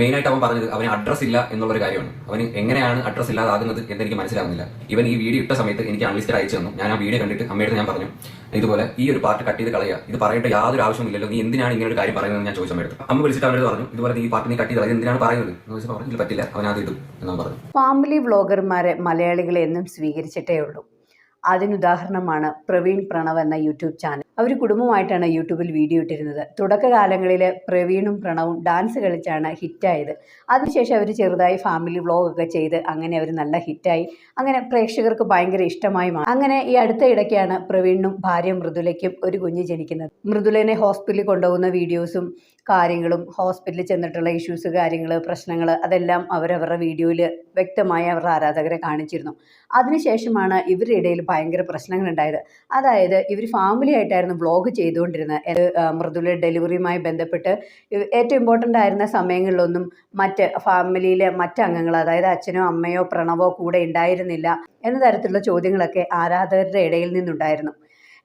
Main ആയിട്ട് അവൻ പറഞ്ഞത് അവന് അഡ്രസ് ഇല്ല എന്നുള്ള ഒരു കാര്യമാണ്. അവന് എങ്ങനെയാണ് അഡ്രസ് ഇല്ലാതാകുന്നത് എന്ന് എനിക്ക് മനസ്സിലാവുന്നില്ല. ഇവൻ ഈ വീഡിയോ ഇട്ട സമയത്ത് എനിക്ക് അൺലിസ്റ്റഡ് അയച്ചു തന്നു. ഞാൻ ആ വീഡിയോ കണ്ടിട്ട് അമ്മയുടെ ഞാൻ പറഞ്ഞു ഇതുപോലെ ഈ ഒരു പാർട്ട് കട്ട് ചെയ്ത് കളയുക. ഇത് പറയേണ്ട യാതൊരു ആവശ്യമില്ലല്ലോ നീ എന്തിനാണ് ഇങ്ങനെ ഒരു കാര്യം പറയുന്നത് ഞാൻ ചോദിച്ചു അമ്മയുടെ അമ്മ വിളിച്ചിട്ട് അവരോട് പറഞ്ഞു ഇതുപോലെ ഈ പാർട്ട് നീ കട്ട് ചെയ്ത് എന്തിനാണ് പറയുന്നത്? എന്ന് ചോദിച്ചപ്പോൾ പറഞ്ഞു പറ്റില്ല. അവൻ അത് ഇടും എന്നാണ് പറഞ്ഞു. ഫാമിലി വ്ളോഗർമാരെ മലയാളികളെ എന്നും സ്വീകരിച്ചിട്ടേ ഉള്ളൂ. അതിനുദാഹരണമാണ് പ്രവീൺ പ്രണവ് എന്ന യൂട്യൂബ് ചാനൽ. അവർ കുടുംബമായിട്ടാണ് യൂട്യൂബിൽ വീഡിയോ ഇട്ടിരുന്നത്. തുടക്കകാലങ്ങളിൽ പ്രവീണും പ്രണവും ഡാൻസ് കളിച്ചാണ് ഹിറ്റായത്. അതിനുശേഷം അവർ ചെറുതായി ഫാമിലി വ്ളോഗൊക്കെ ചെയ്ത് അങ്ങനെ അവർ നല്ല ഹിറ്റായി. അങ്ങനെ പ്രേക്ഷകർക്ക് ഭയങ്കര ഇഷ്ടമായി മാറി. അങ്ങനെ ഈ അടുത്ത ഇടയ്ക്കാണ് പ്രവീണിനും ഭാര്യ മൃദുലയ്ക്കും ഒരു കുഞ്ഞ് ജനിക്കുന്നത്. മൃദുലനെ ഹോസ്പിറ്റലിൽ കൊണ്ടുപോകുന്ന വീഡിയോസും കാര്യങ്ങളും ഹോസ്പിറ്റലിൽ ചെന്നിട്ടുള്ള ഇഷ്യൂസ് കാര്യങ്ങൾ പ്രശ്നങ്ങൾ അതെല്ലാം അവരവരുടെ വീഡിയോയിൽ വ്യക്തമായി അവരുടെ ആരാധകരെ കാണിച്ചിരുന്നു. അതിനുശേഷമാണ് ഇവരുടെ ഇടയിൽ ഭയങ്കര പ്രശ്നങ്ങളുണ്ടായത്. അതായത് ഇവർ ഫാമിലി ആയിട്ടായിരുന്നു വ്ളോഗ് ചെയ്തുകൊണ്ടിരുന്നത്. മൃദുല ഡെലിവറിയുമായി ബന്ധപ്പെട്ട് ഏറ്റവും ഇമ്പോർട്ടന്റ് ആയിരുന്ന സമയങ്ങളിലൊന്നും മറ്റ് ഫാമിലിയിലെ മറ്റ് അംഗങ്ങൾ അതായത് അച്ഛനോ അമ്മയോ പ്രണവോ കൂടെ ഉണ്ടായിരുന്നില്ല എന്ന തരത്തിലുള്ള ചോദ്യങ്ങളൊക്കെ ആരാധകരുടെ ഇടയിൽ നിന്നുണ്ടായിരുന്നു.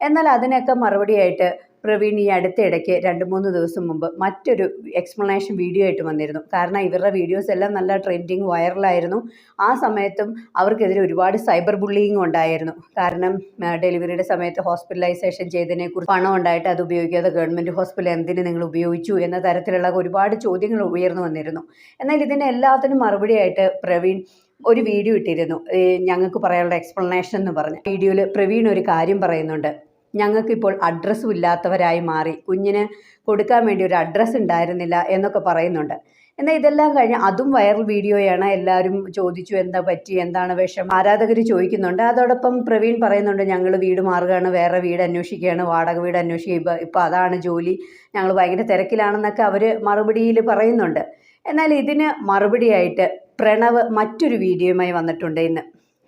എന്നാൽ അതിനൊക്കെ മറുപടിയായിട്ട് പ്രവീൺ ഈ അടുത്തിടയ്ക്ക് രണ്ട് മൂന്ന് ദിവസം മുമ്പ് മറ്റൊരു എക്സ്പ്ലനേഷൻ വീഡിയോ ആയിട്ട് വന്നിരുന്നു. കാരണം ഇവരുടെ വീഡിയോസ് എല്ലാം നല്ല ട്രെൻഡിങ് വൈറലായിരുന്നു ആ സമയത്തും അവർക്കെതിരെ ഒരുപാട് സൈബർ ബുള്ളിങ് ഉണ്ടായിരുന്നു. കാരണം ഡെലിവറിയുടെ സമയത്ത് ഹോസ്പിറ്റലൈസേഷൻ ചെയ്തതിനെ കുറിച്ച് പണം ഉണ്ടായിട്ട് അത് ഉപയോഗിക്കാതെ ഗവൺമെന്റ് ഹോസ്പിറ്റൽ എന്തിന് നിങ്ങൾ ഉപയോഗിച്ചു എന്ന തരത്തിലുള്ള ഒരുപാട് ചോദ്യങ്ങൾ ഉയർന്നു വന്നിരുന്നു. എന്നാൽ ഇതിന് എല്ലാത്തിനും മറുപടിയായിട്ട് പ്രവീൺ ഒരു വീഡിയോ ഇട്ടിരുന്നു. ഞങ്ങൾക്ക് പറയാനുള്ള എക്സ്പ്ലനേഷൻ എന്ന് പറഞ്ഞ്. വീഡിയോയിൽ പ്രവീൺ ഒരു കാര്യം പറയുന്നുണ്ട്. ഞങ്ങൾക്കിപ്പോൾ അഡ്രസ്സും ഇല്ലാത്തവരായി മാറി. കുഞ്ഞിന് കൊടുക്കാൻ വേണ്ടി ഒരു അഡ്രസ്സ് ഉണ്ടായിരുന്നില്ല എന്നൊക്കെ പറയുന്നുണ്ട്. എന്നാൽ ഇതെല്ലാം കഴിഞ്ഞ് അതും വൈറൽ വീഡിയോയാണ് എല്ലാവരും ചോദിച്ചു എന്താ പറ്റി എന്താണ് വിഷം ആരാധകർ ചോദിക്കുന്നുണ്ട്. അതോടൊപ്പം പ്രവീൺ പറയുന്നുണ്ട് ഞങ്ങൾ വീട് മാറുകയാണ് വേറെ വീട് അന്വേഷിക്കുകയാണ് വാടക വീട് അന്വേഷിക്കുക. ഇപ്പം ഇപ്പോൾ അതാണ് ജോലി. ഞങ്ങൾ ഭയങ്കര തിരക്കിലാണെന്നൊക്കെ അവർ മറുപടിയിൽ പറയുന്നുണ്ട്. എന്നാൽ ഇതിന് മറുപടിയായിട്ട് പ്രണവ് മറ്റൊരു വീഡിയോയുമായി വന്നിട്ടുണ്ട് ഇന്ന്.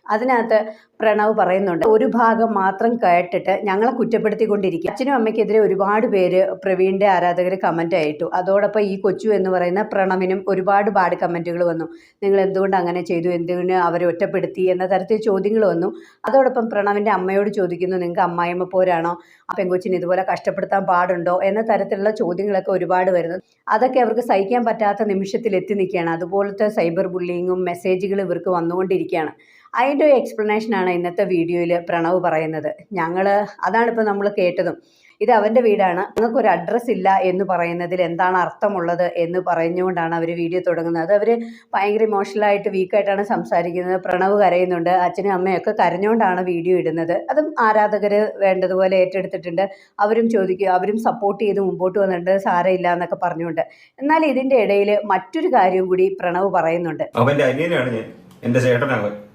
അതിനകത്ത് പ്രണവ് പറയുന്നുണ്ട് ഒരു ഭാഗം മാത്രം കേട്ടിട്ട് ഞങ്ങളെ കുറ്റപ്പെടുത്തിക്കൊണ്ടിരിക്കുക. അച്ഛനും അമ്മയ്ക്കെതിരെ ഒരുപാട് പേര് പ്രവീണിന്റെ ആരാധകർ കമന്റ് ആയിട്ടു. അതോടൊപ്പം ഈ കൊച്ചു എന്ന് പറയുന്ന പ്രണവിനും ഒരുപാട് പാട് കമന്റുകൾ വന്നു. നിങ്ങൾ എന്തുകൊണ്ട് അങ്ങനെ ചെയ്തു? എന്തുകൊണ്ട് അവരെ ഒറ്റപ്പെടുത്തി? എന്ന തരത്തിൽ ചോദ്യങ്ങൾ വന്നു. അതോടൊപ്പം പ്രണവിന്റെ അമ്മയോട് ചോദിക്കുന്നു നിങ്ങൾക്ക് അമ്മായിമ്മ പോരാണോ? ആ പെങ്കൊച്ചിന് ഇതുപോലെ കഷ്ടപ്പെടുത്താൻ പാടുണ്ടോ? എന്ന തരത്തിലുള്ള ചോദ്യങ്ങളൊക്കെ ഒരുപാട് വരുന്നു. അതൊക്കെ അവർക്ക് സഹിക്കാൻ പറ്റാത്ത നിമിഷത്തിൽ എത്തി നിൽക്കുകയാണ്. അതുപോലത്തെ സൈബർ ബുള്ളിങ്ങും മെസ്സേജുകളും ഇവർക്ക് വന്നുകൊണ്ടിരിക്കുകയാണ്. അതിന്റെ ഒരു എക്സ്പ്ലനേഷനാണ് ഇന്നത്തെ വീഡിയോയിൽ പ്രണവ് പറയുന്നത്. ഞങ്ങൾ അതാണിപ്പോൾ നമ്മൾ കേട്ടതും. ഇത് അവന്റെ വീടാണ്. നിങ്ങൾക്ക് ഒരു അഡ്രസ്സ് ഇല്ല എന്ന് പറയുന്നതിൽ എന്താണ് അർത്ഥമുള്ളത് എന്ന് പറഞ്ഞുകൊണ്ടാണ് അവർ വീഡിയോ തുടങ്ങുന്നത്. അത് അവർ ഭയങ്കര ഇമോഷണലായിട്ട് വീക്കായിട്ടാണ് സംസാരിക്കുന്നത്. പ്രണവ് കരയുന്നുണ്ട്. അച്ഛനും അമ്മയൊക്കെ കരഞ്ഞുകൊണ്ടാണ് വീഡിയോ ഇടുന്നത്. അതും ആരാധകർ വേണ്ടതുപോലെ ഏറ്റെടുത്തിട്ടുണ്ട്. അവരും ചോദിക്കുക അവരും സപ്പോർട്ട് ചെയ്ത് മുമ്പോട്ട് വന്നിട്ടുണ്ട്. സാരമില്ല എന്നൊക്കെ പറഞ്ഞുകൊണ്ട്. എന്നാൽ ഇതിന്റെ ഇടയിൽ മറ്റൊരു കാര്യം കൂടി പ്രണവ് പറയുന്നുണ്ട്. അവന്റെ അനിയനാണ് ഞാൻ. എന്റെ ചേട്ടനാണ്.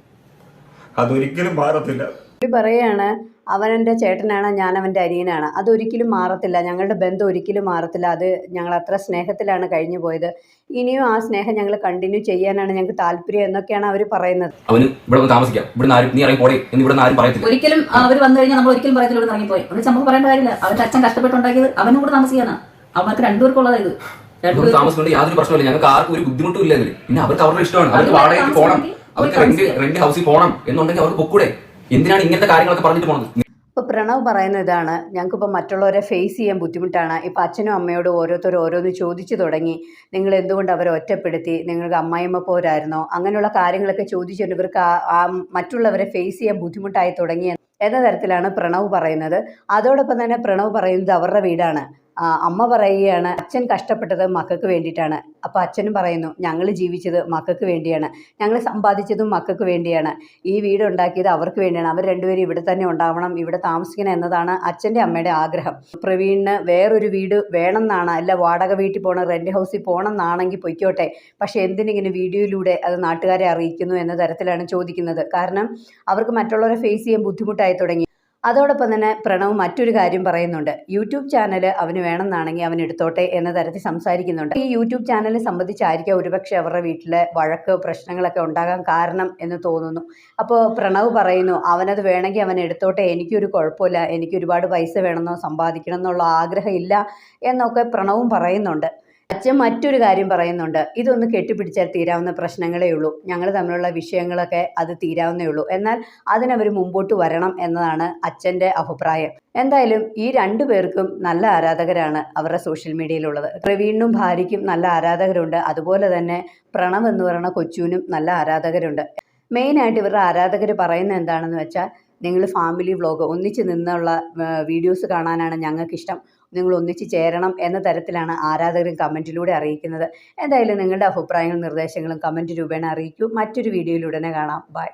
അതൊരിക്കലും മാറത്തില്ല. പറയാണ് അവൻ എന്റെ ചേട്ടനാണ് ഞാൻ അവന്റെ അനിയനാണ്. അതൊരിക്കലും മാറത്തില്ല. ഞങ്ങളുടെ ബന്ധം ഒരിക്കലും മാറത്തില്ല. അത് ഞങ്ങൾ അത്ര സ്നേഹത്തിലാണ് കഴിഞ്ഞു പോയത്. ഇനിയും ആ സ്നേഹം ഞങ്ങൾ കണ്ടിന്യൂ ചെയ്യാനാണ് ഞങ്ങൾക്ക് താല്പര്യം എന്നൊക്കെയാണ് അവർ പറയുന്നത്. അവന് ഇവിടെ താമസിക്കാം. ഇവിടെ ആരും നീ ഇറങ്ങി പോടേ എന്ന് ഇവിടെ ആരും പറയത്തില്ല. ഒരിക്കലും അവർ വന്നു കഴിഞ്ഞാൽ നമ്മൾ ഒരിക്കലും പറയത്തില്ല ഇവിടെ ഇറങ്ങിപ്പോയി അവിടെ നമുക്ക് പറയേണ്ട കാര്യമില്ല. അവരുടെ അച്ഛൻ കഷ്ടപ്പെട്ടുണ്ടാക്കിയത് അവനും കൂടെ താമസിക്കാനാണ് അവർക്ക് രണ്ടുപേർക്കുള്ളതാ ഇത്. രണ്ടുപേർക്കും യാതൊരു പ്രശ്നമില്ല ഞങ്ങൾക്ക് ആർക്കും ഒരു ബുദ്ധിമുട്ടും ഇല്ലെങ്കിൽ പിന്നെ അവർക്ക് അവരുടെ ഇഷ്ടമാണ്. അവർക്ക് വാടകയ്ക്ക് പോകണം അവർക്ക് റെന്റ്. റെന്റ് ഹൗസിൽ പോകണം എന്നുണ്ടെങ്കിൽ അവർക്ക് പൊക്കൂടെ. എന്തിനാണ് ഇങ്ങനത്തെ കാര്യങ്ങളൊക്കെ പറഞ്ഞിട്ട് പോകുന്നത് ഇപ്പോൾ പ്രണവ് പറയുന്ന ഇതാണ് ഞങ്ങൾക്കിപ്പോൾ മറ്റുള്ളവരെ ഫേസ് ചെയ്യാൻ ബുദ്ധിമുട്ടാണ്. ഇപ്പോൾ അച്ഛനും അമ്മയോട് ഓരോരുത്തരും ഓരോന്ന് ചോദിച്ചു തുടങ്ങി. നിങ്ങൾ എന്തുകൊണ്ട് അവരെ ഒറ്റപ്പെടുത്തി? നിങ്ങൾക്ക് അമ്മായിമ്മ പോരായിരുന്നോ? അങ്ങനെയുള്ള കാര്യങ്ങളൊക്കെ ചോദിച്ചുകൊണ്ട് ഇവർക്ക് മറ്റുള്ളവരെ ഫേസ് ചെയ്യാൻ ബുദ്ധിമുട്ടായി തുടങ്ങി. എന്ന തരത്തിലാണ് പ്രണവ് പറയുന്നത്. അതോടൊപ്പം തന്നെ പ്രണവ് പറയുന്നത് അവരുടെ വീടാണ്. അമ്മ പറയുകയാണ് അച്ഛൻ കഷ്ടപ്പെട്ടത് മക്കൾക്ക് വേണ്ടിയിട്ടാണ്. അപ്പോൾ അച്ഛനും പറയുന്നു ഞങ്ങൾ ജീവിച്ചത് മക്കൾക്ക് വേണ്ടിയാണ്. ഞങ്ങൾ സമ്പാദിച്ചതും മക്കൾക്ക് വേണ്ടിയാണ്. ഈ വീട് ഉണ്ടാക്കിയത് അവർക്ക് വേണ്ടിയാണ്. അവർ രണ്ടുപേരും ഇവിടെ തന്നെ ഉണ്ടാവണം ഇവിടെ താമസിക്കണം എന്നതാണ് അച്ഛന്റെ അമ്മയുടെ ആഗ്രഹം. പ്രവീണിന് വേറൊരു വീട് വേണം എന്നാണ് അല്ല വാടക വീട്ടിൽ പോകണം റെന്റ് ഹൗസിൽ പോകണം എന്നാണെങ്കിൽ പൊയ്ക്കോട്ടെ. പക്ഷേ എന്തിനിങ്ങനെ വീഡിയോയിലൂടെ അത് നാട്ടുകാരെ അറിയിക്കുന്നു എന്ന തരത്തിലാണ് ചോദിക്കുന്നത്. കാരണം അവർക്ക് മറ്റുള്ളവരെ ഫേസ് ചെയ്യാൻ ബുദ്ധിമുട്ടായി തുടങ്ങി. അതോടൊപ്പം തന്നെ പ്രണവ് മറ്റൊരു കാര്യം പറയുന്നുണ്ട്. യൂട്യൂബ് ചാനൽ അവന് വേണമെന്നാണെങ്കിൽ അവൻ എടുത്തോട്ടെ എന്ന തരത്തിൽ സംസാരിക്കുന്നുണ്ട്. ഈ യൂട്യൂബ് ചാനലിനെ സംബന്ധിച്ചായിരിക്കാം ഒരുപക്ഷെ അവരുടെ വീട്ടിലെ വഴക്ക് പ്രശ്നങ്ങളൊക്കെ ഉണ്ടാകാൻ കാരണം എന്ന് തോന്നുന്നു. അപ്പോൾ പ്രണവ് പറയുന്നു അവനത് വേണമെങ്കിൽ അവൻ എടുത്തോട്ടെ. എനിക്കൊരു കുഴപ്പമില്ല. എനിക്ക് ഒരുപാട് പൈസ വേണമെന്നോ സമ്പാദിക്കണം എന്നുള്ള ആഗ്രഹമില്ല എന്നൊക്കെ പ്രണവും പറയുന്നുണ്ട്. അച്ഛൻ മറ്റൊരു കാര്യം പറയുന്നുണ്ട്. ഇതൊന്ന് കെട്ടിപ്പിടിച്ചാൽ തീരാവുന്ന പ്രശ്നങ്ങളേ ഉള്ളൂ. ഞങ്ങൾ തമ്മിലുള്ള വിഷയങ്ങളൊക്കെ അത് തീരാവുന്നേ ഉള്ളൂ. എന്നാൽ അതിനവർ മുമ്പോട്ട് വരണം എന്നതാണ് അച്ഛന്റെ അഭിപ്രായം. എന്തായാലും ഈ രണ്ടു പേർക്കും നല്ല ആരാധകരാണ് അവരുടെ സോഷ്യൽ മീഡിയയിലുള്ളത്. പ്രവീണിനും ഭാര്യയ്ക്കും നല്ല ആരാധകരുണ്ട്. അതുപോലെ തന്നെ പ്രണവ് എന്ന് പറയുന്ന കൊച്ചുവിനും നല്ല ആരാധകരുണ്ട്. മെയിനായിട്ട് ഇവരുടെ ആരാധകർ പറയുന്നത് എന്താണെന്ന് വെച്ചാൽ നിങ്ങൾ ഫാമിലി വ്ളോഗ് ഒന്നിച്ച് നിന്നുള്ള വീഡിയോസ് കാണാനാണ് ഞങ്ങൾക്കിഷ്ടം. നിങ്ങൾ ഒന്നിച്ച് ചേരണം എന്ന തരത്തിലാണ് ആരാധകരും കമന്റിലൂടെ അറിയിക്കുന്നത്. എന്തായാലും നിങ്ങളുടെ അഭിപ്രായങ്ങളും നിർദ്ദേശങ്ങളും കമന്റ് രൂപേണ അറിയിക്കൂ. മറ്റൊരു വീഡിയോയിലുടനെ കാണാം. ബൈ